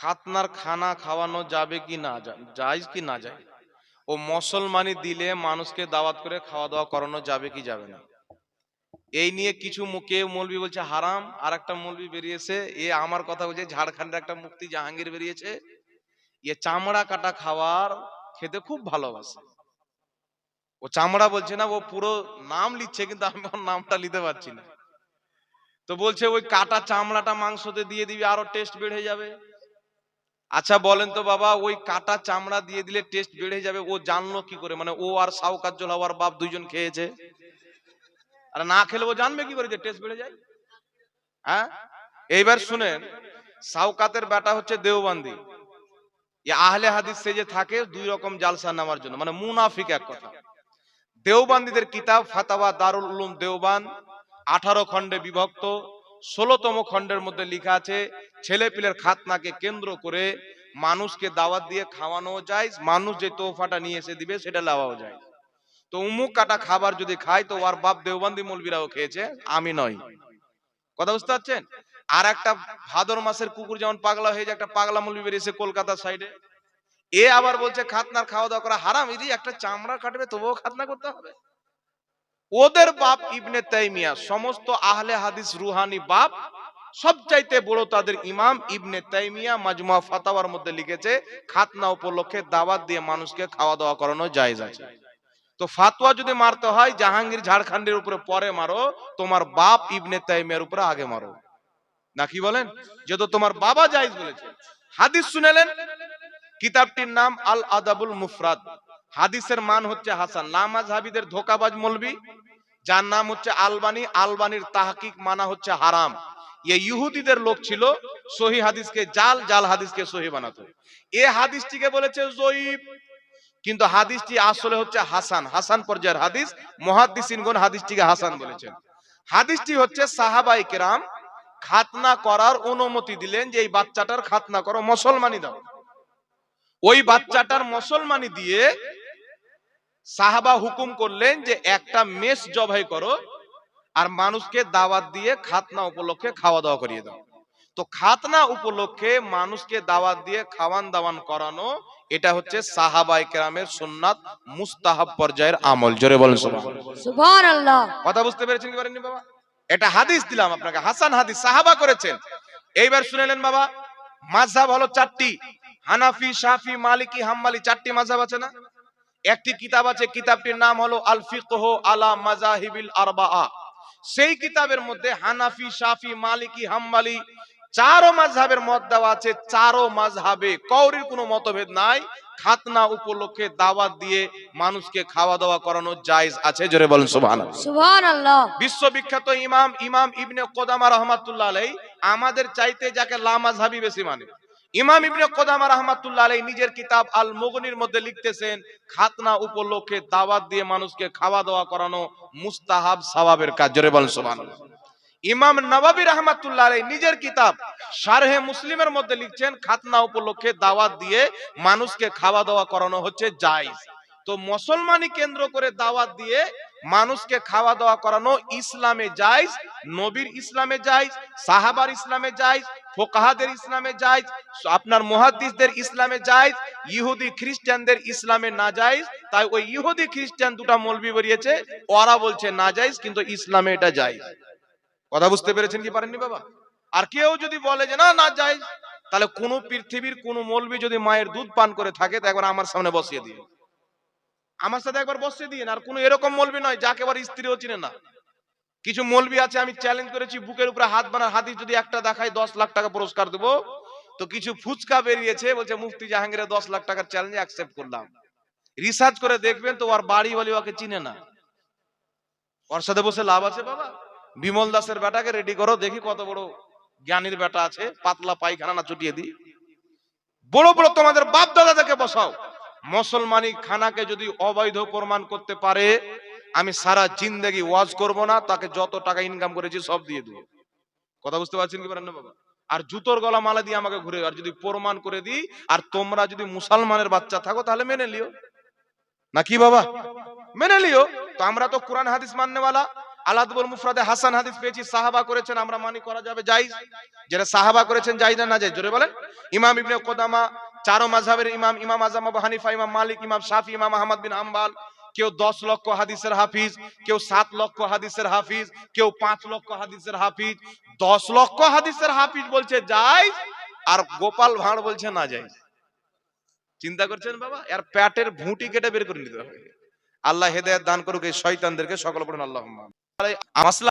খাতনার খানা খাওয়ানো যাবে কি না যায় কি না যায় ও মুসলমানি দিলে মানুষকে দাওয়াত করে খাওয়া দাওয়া করানো যাবে কি যাবে না? এই নিয়ে কিছু মুখে মৌলবি বলছে, হারাম। আর একটা মৌলবি বেরিয়েছে, এ আমার কথা বলছে ঝাড়খণ্ডের একটা মুক্তি জাহাঙ্গীর বেরিয়েছে। এ চামড়া কাটা খাওয়ার খেতে খুব ভালোবাসে। ও চামড়া বলছে না, ও পুরো নাম লিখছে, কিন্তু আমি ওর নামটা নিতে পারছি না। তো বলছে, ওই কাটা চামড়াটা মাংসতে দিয়ে দিবি, আরও টেস্ট বেড়ে যাবে। আচ্ছা বলেন তো বাবা, ওই কাটা চামড়া দিয়ে দিলে টেস্ট বেড়ে যাবে, ও জানলো কি করে? মানে ও আর সাউকাজ্জল হওয়ার বাপ দুইজন খেয়েছে। আর না খেলে ও জানবে কি করে যে টেস্ট বেড়ে যায়? হ্যাঁ? এইবার শুনেন সাউকাতের বেটা হচ্ছে দেওবান্দি। আহলে হাদিস সে যে থাকে, দুই রকম জালসা নেওয়ার জন্য মানে মুনাফিক এক কথা। দেওবান্দিদের কিতাব, ফাতাওয়া দারুল উলুম দেওবান, আঠারো খণ্ডে বিভক্ত ষোলোতম খণ্ডের মধ্যে লেখা আছে ছেলে পিলের খাতনাকে কেন্দ্র করে মানুষকে দাওয়াত দিয়ে খাওয়ানো যায়, মানুষ যে তোফাটা নিয়ে এসে দিবে সেটা লাওয়াও যায়। তো উমুক কাটা খাবার যদি খায়, তো ওর বাপ দেওবান্দি মৌলবীরাও খেয়েছে, আমি নই। কথা বুঝতে পারছেন? আর একটা ভাদর মাসের কুকুর যেমন পাগলা হয়ে যায়, একটা পাগলা মৌলবী বেরিয়েছে কলকাতার সাইডে এ। আবার বলছে, খাতনার খাওয়া দাওয়া করা হারাম ইদি একটা চামড়া কাটবে তবুও খাতনা করতে হবে। ওদের বাপ ইবনে তাইমিয়া, সমস্ত আহলে হাদিস রুহানি বাপ, সবচাইতে বড় তাদের ইমাম ইবনে তাইমিয়া মাজমুয়া ফাতাওয়ার মধ্যে লিখেছে, খাতনা উপলক্ষে দাওয়াত দিয়ে মানুষকে খাওয়া দাওয়া করানো জায়েজ আছে। তো ফাতোয়া যদি মারতে হয়, জাহাঙ্গীর ঝাড়খণ্ডের উপরে পরে মারো, তোমার বাপ ইবনে তাইমিয়ার উপরে আগে মারো। না কি বলেন? যেহেতু তোমার বাবা জায়েজ বলেছে। হাদিস শুনেলেন, কিতাবটির নাম আল আদাবুল মুফরাদ। হাদিসের মান হচ্ছে হাসান। নামাজ হাবিদের ধোকাবাজ মলবি, যার নাম হচ্ছে আলবানি। আলবানির তাহকিক মানা হচ্ছে হারাম। এ ইহুদিদের লোক ছিল, সহি হাদিসকে জাল জাল হাদিসকে সহি বানাতো। এ হাদিসটিকে বলেছে জয়ীব। কিন্তু হাদিসটি আসলে হচ্ছে হাসান। হাসান পর্যায়ের হাদিস, মহাদ্দিসিনগণ হাদিসটিকে হাসান বলেছেন। হাদিসটি হচ্ছে সাহাবাই কেরাম খাতনা করার অনুমতি দিলেন যে এই বাচ্চাটার খাতনা করো, মুসলমানি দাও। ওই বাচ্চাটার মুসলমানি দিয়ে সাহাবা হুকুম করলেন যে একটা মেষ জবাই করো আর মানুষকে দাওয়াত দিয়ে খাতনা উপলক্ষে খাওয়া দাওয়া করিয়ে দাও। তো খাতনা উপলক্ষে মানুষকে দাওয়াত দিয়ে খাওয়ান দাওয়ান করানো এটা হচ্ছে সাহাবাই কেরামের সুন্নাত মুস্তাহাব পর্যায়ের আমল। জোরে বলেন সুবহানাল্লাহ। কথা বুঝতে পেরেছেন কি পারেননি বাবা? এটা হাদিস দিলাম আপনাকে হাসান হাদিস সাহাবা করেছেন। এইবার শুনেলেন বাবা মাযহাব হলো চারটি হানাফি শাফি মালিকি হাম্মালি চারটি মাযহাব আছে না? একটি কিতাব আছে কিতাবটির নাম হলো আল ফিকহ আলা মাযাহিবিল আরবাআ। সেই কিতাবের মধ্যে হানাফি শাফি মালিকি হাম্মালি চারো মাযহাবের মত দেওয়া আছে চারো মাযহাবে। কৌরির কোনো মতভেদ নাই খাতনা উপলক্ষে দাওয়াত দিয়ে মানুষকে খাওয়া দাওয়া করানো জায়েজ আছে জোরে বলেন সুবহানাল্লাহ। সুবহানাল্লাহ। বিশ্ববিখ্যাত ইমাম ইমাম ইবনে কোদামা রহমাতুল্লাহ আলাই আমাদের চাইতে যাকে লামাজহাবি বেশি মানে। ইমাম ইবনে কোদামা রহমাতুল্লাহ আলাই নিজের কিতাব আল মুগনির মধ্যে লিখতেছেন, খাতনা উপলক্ষে দাওয়াত দিয়ে মানুষকে খাওয়া দাওয়া করানো মুস্তাহাব সওয়াবের কাজ। জোরে বলেন, সুবহানাল্লাহ। ইমাম নবাবী রহমাতুল্লাহ আলাই নিজের কিতাব শারহে মুসলিমের মধ্যে লিখছেন, খাতনা উপলক্ষে দাওয়াত দিয়ে মানুষকে খাওয়া দাওয়া করানো হচ্ছে জায়েজ। তো মুসলমানি কেন্দ্র করে দাওয়াত দিয়ে মানুষকে খাওয়া দাওয়া করানো ইসলামে জায়েজ, নবীর ইসলামে জায়েজ, সাহাবার ইসলামে জায়েজ, ফোকাহাদের ইসলামে জায়েজ, আপনার মুহাদ্দিসদের ইসলামে জায়েজ, ইহুদি খ্রিস্টানদের ইসলামে না জায়েজ, তাই ওই ইহুদি খ্রিস্টান দুটো মৌলবি বেরিয়েছে, ওরা বলছে না জায়েজ, কিন্তু ইসলামে এটা জায়েজ। কথা বুঝতে পেরেছেন কি পারেননি বাবা? আর কেউ যদি বলে যে না না জায়েজ, তাহলে কোন পৃথিবীর কোন মৌলবি যদি মায়ের দুধ পান করে থাকে, তো একবার আমার সামনে বসিয়ে দিয়ে আমার সাথে একবার বসিয়ে দিন আর কোন এরকম মলবি নয়, যাকে এবার স্ত্রীও চিনে না। কিছু মলবি আছে, আমি চ্যালেঞ্জ করেছি, বুকের উপরে হাত বানার হাতি যদি একটা দেখায় দশ লাখ টাকা পুরস্কার দেবো, তো কিছু ফুচকা বেরিয়েছে, বলছে মুফতি জাহাঙ্গীরের দশ লাখ টাকার চ্যালেঞ্জ অ্যাকসেপ্ট করলাম। রিসার্চ করে দেখবেন তো, ওর বাড়ি বলি ওকে চিনে না। ওর সাথে বসে লাভ আছে বাবা। বিমল দাসের বেটাকে রেডি করো, দেখি কত বড় জ্ঞানীর বেটা আছে, পাতলা পায়খানা না চুটিয়ে দিই। বড় বড় তোমাদের বাপ দাদা দাদাদেরকে বসাও। মুসলমানি খানাকে যদি অবৈধ প্রমাণ করতে পারে, আমি সারা জিন্দেগি ওয়াজ করব না, তাকে যত টাকা ইনকাম করেছি সব দিয়ে দেবো। কথা বুঝতে পারছেন কি পারেন না বাবা? আর জুতোর গলা মালা দিয়ে আমাকে ঘুরে, আর যদি প্রমাণ করে দিই, আর তোমরা যদি মুসলমানের বাচ্চা থাকো, তাহলে মেনে লিও না কি বাবা? মেনে লিও তো আমরা তো কোরআন হাদিস মাননেওয়ালা। আলাদুল মুফরাদে হাসান হাদিস পেয়েছি, সাহাবা করেছেন, আমরা মানি করা যাবে জায়েজ। যেটা সাহাবা করেছেন জায়েজ না না জায়েজ, জোরে বলেন। ইমাম ইবনে কোদামা, চারো মাযহাবের ইমাম ইমাম আজম, আবু হানিফা, ইমাম মালিক, ইমাম শাফি, ইমাম আহমদ বিন হাম্বল। কেউ দশ লক্ষ হাদিসের হাফিজ, কেউ সাত লক্ষ হাদিসের হাফিজ, কেউ পাঁচ লক্ষ হাদিসের হাফিজ। দশ লক্ষ হাদিসের হাফিজ বলছে যাই আর গোপাল ভাঁড় বলছে না যাই চিন্তা করছেন বাবা? আর প্যাটের ভুঁটি কেটে বের করে নিতে হবে। আল্লাহ হেদায়েত দান করুক এই শয়তানদেরকে, সকল পড়ুন আল্লাহ মাসলা